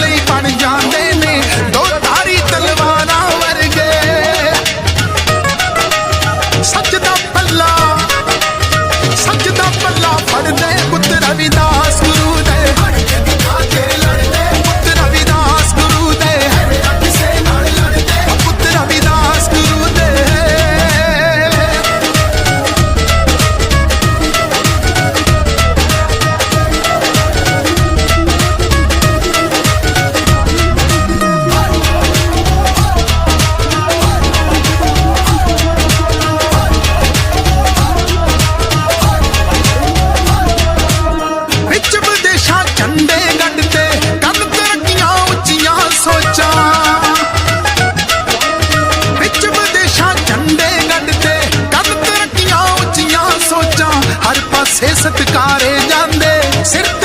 ਲਈ ਬਣ ਜਾਂਦੇ ਨੇ। ਦੋ ਧਾਰੀ ਤਲਵਾਰਾਂ ਵਰਗੇ। ਸੱਚ ਦਾ ਪੱਲਾ, ਸੱਚ ਦਾ ਪੱਲਾ ਫੜਦੇ ਪੁੱਤ ਰਵਿਦਾਸ। Sir